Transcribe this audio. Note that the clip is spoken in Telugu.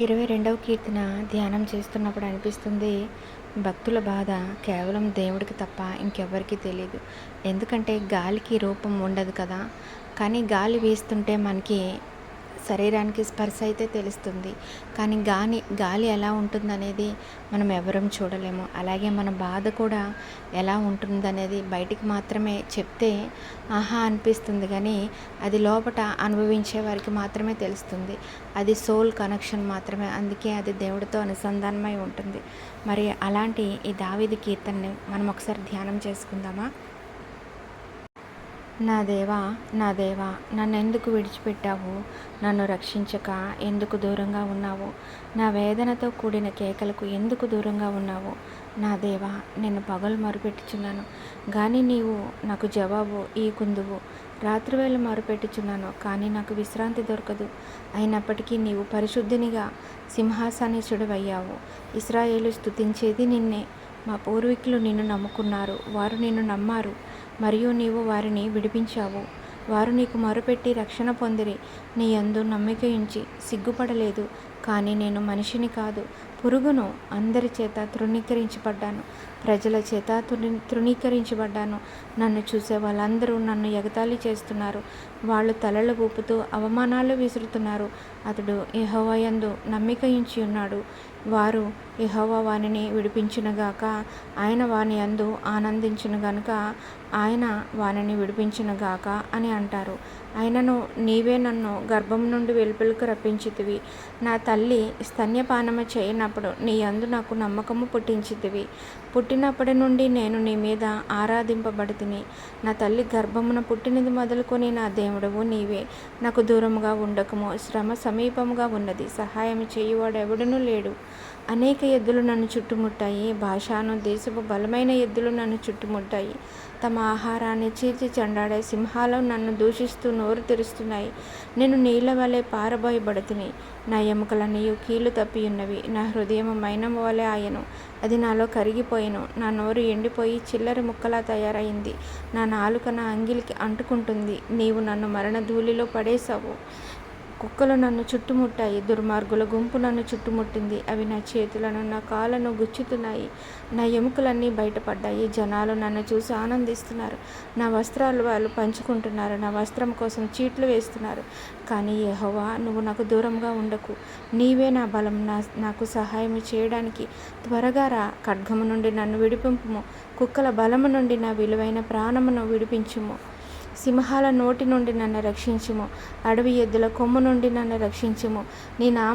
ఇరవై రెండవ కీర్తన ధ్యానం చేస్తున్నప్పుడు అనిపిస్తుంది భక్తుల బాధ కేవలం దేవుడికి తప్ప ఇంకెవ్వరికీ తెలియదు ఎందుకంటే గాలికి రూపం ఉండదు కదా. కానీ గాలి వీస్తుంటే మనకి శరీరానికి స్పర్శ అయితే తెలుస్తుంది. కానీ గాలి గాలి ఎలా ఉంటుందనేది మనం ఎవరం చూడలేము. అలాగే మన బాధ కూడా ఎలా ఉంటుందనేది బయటికి మాత్రమే చెప్తే ఆహా అనిపిస్తుంది. కానీ అది లోపట అనుభవించే వారికి మాత్రమే తెలుస్తుంది. అది సోల్ కనెక్షన్ మాత్రమే. అందుకే అది దేవుడితో అనుసంధానమై ఉంటుంది. మరి అలాంటి ఈ దావిది కీర్తనని మనం ఒకసారి ధ్యానం చేసుకుందామా? నా దేవా నా దేవా నన్ను ఎందుకు విడిచిపెట్టావు? నన్ను రక్షించక ఎందుకు దూరంగా ఉన్నావు? నా వేదనతో కూడిన కేకలకు ఎందుకు దూరంగా ఉన్నావు? నా దేవా నేను పగలు మొరుపెట్టుచున్నాను. కానీ నీవు నాకు జవాబు ఈ కుందువు రాత్రివేళ మొరుపెట్టుచున్నాను కానీ నాకు విశ్రాంతి దొరకదు. అయినప్పటికీ నీవు పరిశుద్ధినిగా సింహాసనేశుడవయ్యావు ఇస్రాయేలు స్థుతించేది నిన్నే. మా పూర్వీకులు నిన్ను నమ్ముకున్నారు వారు నిన్ను నమ్మారు. మరియు నీవు వారిని విడిపించావు. వారు నీకు మొరపెట్టి రక్షణ పొందిరి. నీ యందు నమ్మిక ఉంచి సిగ్గుపడలేదు. కానీ నేను మనిషిని కాదు పురుగును అందరి చేత తృణీకరించబడ్డాను. ప్రజల చేత తృణీ తృణీకరించబడ్డాను. నన్ను చూసే వాళ్ళందరూ నన్ను ఎగతాళి చేస్తున్నారు. వాళ్ళు తలలు ఊపుతూ అవమానాలు విసురుతున్నారు. అతడు యెహోవాయందు నమ్మిక ఉంచి ఉన్నాడు. వారు యెహోవా వానిని విడిపించునుగాక ఆయన వాని యందు ఆనందించును గనుక ఆయన వానిని విడిపించునుగాక అని అంటారు. అయినను నీవే నన్ను గర్భం నుండి వెలుపలకు రప్పించితివి. నా తల్లి స్తన్యపానము చేయనప్పుడు నీ యందు నాకు నమ్మకము పుట్టించితివి. పుట్టినప్పటి నుండి నేను నీ మీద ఆరాధింపబడితిని. నా తల్లి గర్భమున పుట్టినది మొదలుకొని నా దేవుడవు నీవే. నాకు దూరముగా ఉండకము శ్రమ సమీపముగా ఉన్నది. సహాయం చేయువాడు ఎవడనూ లేడు. అనేక ఎద్దులు నన్ను చుట్టుముట్టాయి. భాషాను దేశపు బలమైన ఎద్దులు నన్ను చుట్టుముట్టాయి. తమ ఆహారాన్ని చీల్చి చెండాడే సింహాలు నన్ను దూషిస్తూ నోరు తెరుస్తున్నాయి. నేను నీళ్ళ వలె పారబోయబడుతుని. నా ఎముకలన్నీ కీలు తప్పి ఉన్నవి నా హృదయం మైనం వలె ఆయను. అది నాలో కరిగిపోయాను. నా నోరు ఎండిపోయి చిల్లర ముక్కలా తయారైంది. నా నాలుక నా అంగిలికి అంటుకుంటుంది. నీవు నన్ను మరణ ధూళిలో పడేశావు. కుక్కలు నన్ను చుట్టుముట్టాయి దుర్మార్గుల గుంపు నన్ను చుట్టుముట్టింది. అవి నా చేతులను నా కాళ్ళను గుచ్చుతున్నాయి. నా ఎముకలన్నీ బయటపడ్డాయి. జనాలు నన్ను చూసి ఆనందిస్తున్నారు. నా వస్త్రాలు వాళ్ళు పంచుకుంటున్నారు. నా వస్త్రం కోసం చీట్లు వేస్తున్నారు. కానీ యెహోవా నువ్వు నాకు దూరంగా ఉండకు. నీవే నా బలం. నా నాకు సహాయం చేయడానికి త్వరగా రా. ఖడ్గము నుండి నన్ను విడిపింపుము. కుక్కల బలము నుండి నా విలువైన ప్రాణమును విడిపించుము. సింహాల నోటి నుండి నన్ను రక్షించుము. అడవి ఎద్దుల కొమ్ము నుండి నన్ను రక్షించుము. నీ నా